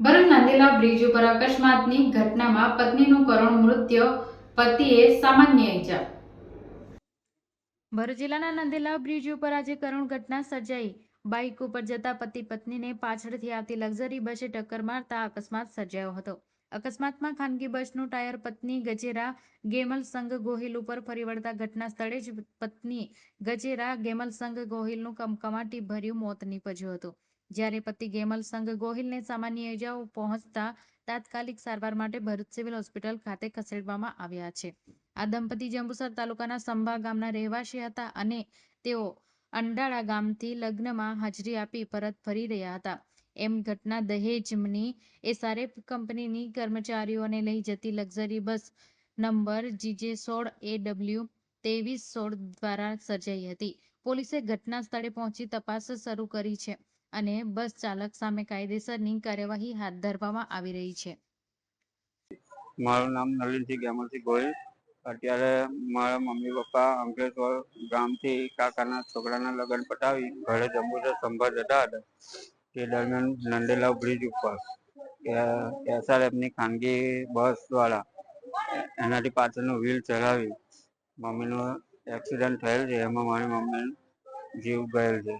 Bharuch નાંદેલા bridge ઉપર અકસ્માતની ઘટનામાં પત્નીનું કરુણ મૃત્યુ, પતિએ સામાન્ય ઈજા. ભરૂચ જિલ્લાના નંદેલા બ્રિજ ઉપર આજે કરુણ ઘટના સર્જાઈ. બાઇક ઉપર જતા પતિ પત્નીને પાછળથી આવતી લક્ઝરી બસે ટક્કર મારતા અકસ્માત સર્જાયો હતો. અકસ્માતમાં ખાનગી બસનું ટાયર પત્ની ગજેરા ગેમલ સંઘ ગોહિલ ઉપર ફરી વળતા ઘટના સ્થળે જ પત્ની ગજેરા ગેમલ સંઘ ગોહિલનું કમકમાટી ભર્યું મોત નીપજ્યું હતું. જ્યારે પતિ ગેમલ સંઘ ગોહિલને સામાન્ય ઇજાઓ પહોંચતા તાત્કાલિક સારવાર માટે ભરૂચ સિવિલ હોસ્પિટલ ખાતે ખસેડવામાં આવ્યા છે. આ દંપતી જંબુસર તાલુકાના સંભા ગામના રહેવાસી હતા અને તેઓ અંડાળા ગામથી લગ્નમાં હાજરી આપી પરત ફરી રહ્યા હતા. એમ ઘટના દહેજની એસઆરએફ કંપનીની કર્મચારીઓને લઈ જતી લક્ઝરી બસ નંબર જીજે સોળ એ ડબલ્યુ ત્રેવીસ સોળ દ્વારા સર્જાઈ હતી. પોલીસે ઘટના સ્થળે પહોંચી તપાસ શરૂ કરી છે. અને બસ ચાલક સામે કાયદેસરની કાર્યવાહી હાથ ધરવામાં આવી રહી છે. મારું નામ નલિનસિંહ ગેમલસિંહ ગોહિલ. અત્યારે મારા મમ્મી પપ્પા અંકલેશ્વર ગામથી કાકાના છોકરાના લગ્ન પટાવી ઘરે જંબુસર સંભાર જતા હતા. તે દરમિયાન નંદેલાવ બ્રિજ ઉપર એસઆરએફની ખાનગી બસ દ્વારા એનાથી પાછળનું વ્હીલ ચલાવી મમ્મીનું એક્સિડન્ટ થયેલ છે. એમાં મારી મમ્મી જીવ ગયેલ છે.